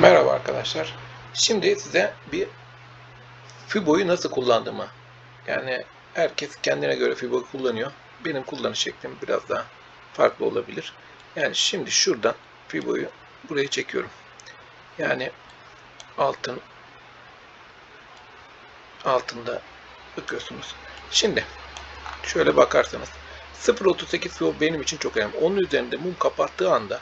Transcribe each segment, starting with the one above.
Merhaba arkadaşlar. Şimdi size bir Fibo'yu nasıl kullandığımı, yani herkes kendine göre Fibo kullanıyor. Benim kullanış şeklim biraz daha farklı olabilir. Yani şimdi şuradan Fibo'yu buraya çekiyorum. Yani altın altında bakıyorsunuz. Şimdi şöyle bakarsanız 0.38 Fibo benim için çok önemli. Onun üzerinde mum kapattığı anda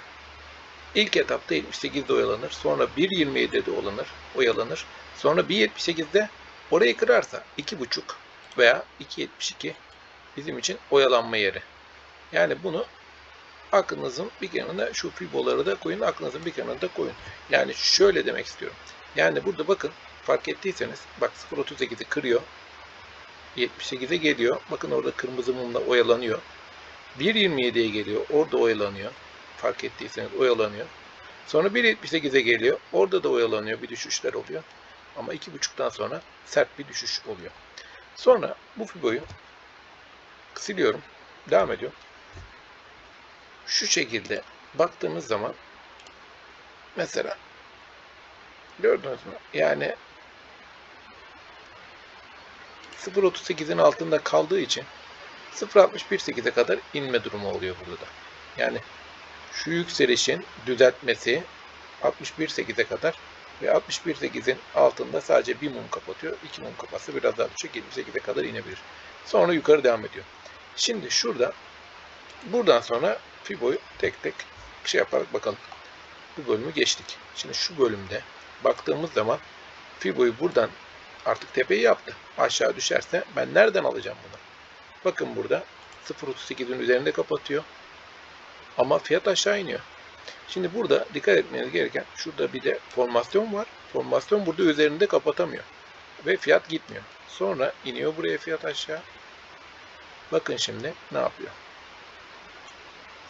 İlk etapta 78'de oyalanır. Sonra 1.27'de oyalanır. oyalanır. Sonra 1.78'de orayı kırarsa 2.5 veya 2.72 bizim için oyalanma yeri. Yani bunu aklınızın bir kenarına şu fiboları da koyun, aklınızın bir kenarına da koyun. Yani şöyle demek istiyorum. Yani burada bakın fark ettiyseniz bak 0.38'i kırıyor. 78'e geliyor. Bakın orada kırmızı mumla oyalanıyor. 1.27'ye geliyor. Orada oyalanıyor fark ettiyseniz oyalanıyor. Sonra 1.78'e geliyor. Orada da oyalanıyor. Bir düşüşler oluyor. Ama 2.5'tan sonra sert bir düşüş oluyor. Sonra bu fiboyu siliyorum. Devam ediyorum. Şu şekilde baktığımız zaman mesela gördünüz mü? Yani 0.38'in altında kaldığı için 0.618'e kadar inme durumu oluyor burada da. Yani şu yükselişin düzeltmesi 61.8'e kadar ve 61.8'in altında sadece bir mum kapatıyor. İki mum kapatsa biraz daha düşecek 78'e kadar inebilir. Sonra yukarı devam ediyor. Şimdi şurada buradan sonra Fibo'yu tek tek şey yaparak bakalım. Bu bölümü geçtik. Şimdi şu bölümde baktığımız zaman Fibo'yu buradan artık tepeyi yaptı. Aşağı düşerse ben nereden alacağım bunu? Bakın burada 0.38'in üzerinde kapatıyor. Ama fiyat aşağı iniyor. Şimdi burada dikkat etmeniz gereken şurada bir de formasyon var. Formasyon burada üzerinde kapatamıyor. Ve fiyat gitmiyor. Sonra iniyor buraya fiyat aşağı. Bakın şimdi ne yapıyor.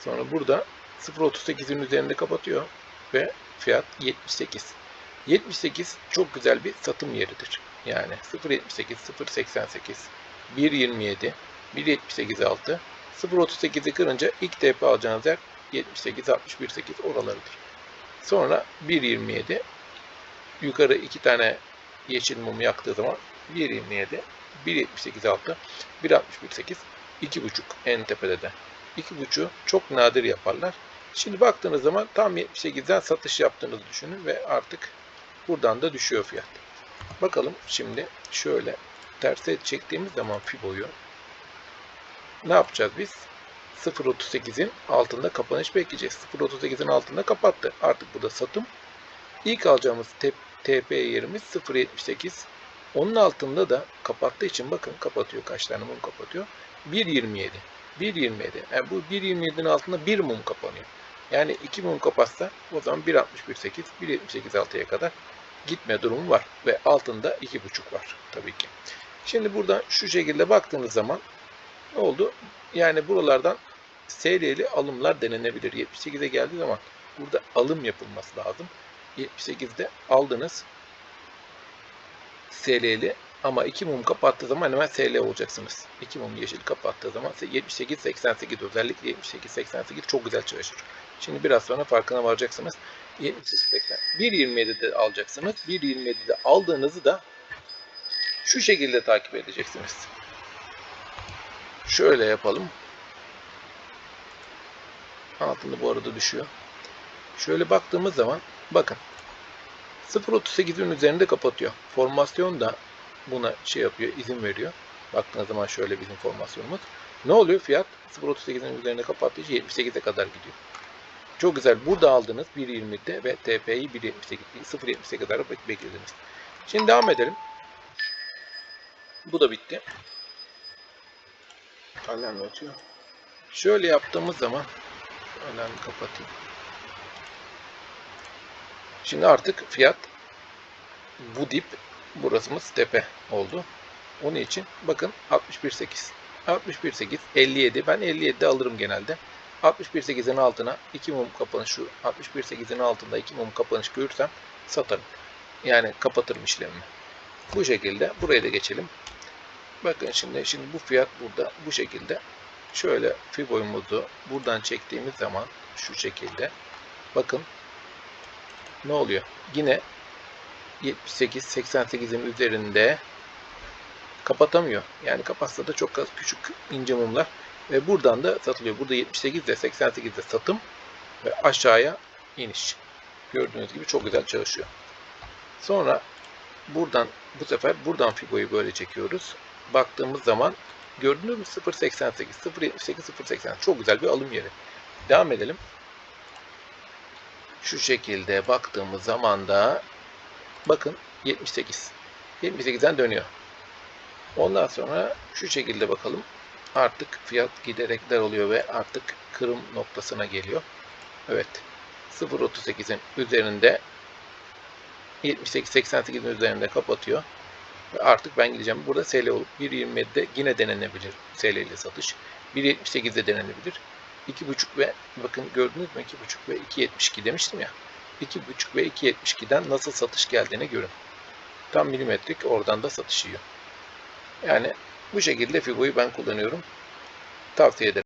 Sonra burada 0.38'in üzerinde kapatıyor. Ve fiyat 78. 78 çok güzel bir satım yeridir. Yani 0.78, 0.88, 1.27, 1.78 altı 0.38'i kırınca ilk TP alacağınız yer 78, 61, 8 oralarıdır. Sonra 1.27 yukarı iki tane yeşil mum yaktığı zaman 1.27, 1.78 altı, 1.61, 8, 2.5 en tepede de. 2.5'u çok nadir yaparlar. Şimdi baktığınız zaman tam 78'den satış yaptığınızı düşünün ve artık buradan da düşüyor fiyat. Bakalım şimdi şöyle terse çektiğimiz zaman Fibo'yu ne yapacağız biz? 0.38'in altında kapanış bekleyeceğiz. 0.38'in altında kapattı. Artık burada satım. İlk alacağımız TP yerimiz 0.78. Onun altında da kapattığı için bakın kapatıyor. Kaç tane mum kapatıyor? 1.27. 1.27. Yani bu 1.27'nin altında 1 mum kapanıyor. Yani 2 mum kapatsa o zaman 1.61.8, 1.78.6'ya kadar gitme durumu var. Ve altında 2.5 var tabii ki. Şimdi buradan şu şekilde baktığınız zaman ne oldu? Yani buralardan SL'li alımlar denenebilir. 78'e geldiği zaman burada alım yapılması lazım. 78'de aldınız SL'li ama 2 mum kapattığı zaman hemen SL olacaksınız. 2 mum yeşil kapattığı zaman 78-88 özellikle 78-88 çok güzel çalışır. Şimdi biraz sonra farkına varacaksınız. 78-80. 1.27'de alacaksınız. 1.27'de aldığınızı da şu şekilde takip edeceksiniz. Şöyle yapalım. Altında bu arada düşüyor. Şöyle baktığımız zaman bakın 0.38'in üzerinde kapatıyor. Formasyon da buna şey yapıyor, izin veriyor. Baktığınız zaman şöyle bizim formasyonumuz. Ne oluyor? Fiyat 0.38'in üzerinde kapattığı için 78'e kadar gidiyor. Çok güzel. Burada aldınız 1.20'de ve TP'yi 1.78, 0.78'e kadar beklediniz. Şimdi devam edelim. Bu da bitti. Alarm ötüyor. Şöyle yaptığımız zaman alarmı kapatayım. Şimdi artık fiyat bu dip burasımız tepe oldu. Onun için bakın 61.8 61.8 57 ben 57'de alırım genelde. 61.8'in altına 2 mum kapanış şu 61.8'in altında 2 mum kapanış görürsem satarım. Yani kapatırım işlemimi. Bu şekilde buraya da geçelim. Bakın şimdi şimdi bu fiyat burada bu şekilde. Şöyle fiboyumuzu buradan çektiğimiz zaman şu şekilde. Bakın ne oluyor? Yine 78 88'in üzerinde kapatamıyor. Yani kapatsa da çok az küçük ince mumlar ve buradan da satılıyor. Burada 78 ile 88 de satım ve aşağıya iniş. Gördüğünüz gibi çok güzel çalışıyor. Sonra buradan bu sefer buradan fiboyu böyle çekiyoruz. Baktığımız zaman gördüğünüz mü 0.88, 0.78, 0.80 çok güzel bir alım yeri. Devam edelim. Şu şekilde baktığımız zaman da bakın 78. 78'den dönüyor. Ondan sonra şu şekilde bakalım. Artık fiyat giderek daralıyor ve artık kırım noktasına geliyor. Evet. 0.38'in üzerinde 78-88'in üzerinde kapatıyor. Artık ben gideceğim. Burada SL olup 1.27'de yine denenebilir SL ile satış. 1.78'de denenebilir. 2.5 ve bakın gördünüz mü 2.5 ve 2.72 demiştim ya. 2.5 ve 2.72'den nasıl satış geldiğini görün. Tam milimetrik oradan da satış yiyor. Yani bu şekilde Fibo'yu ben kullanıyorum. Tavsiye ederim.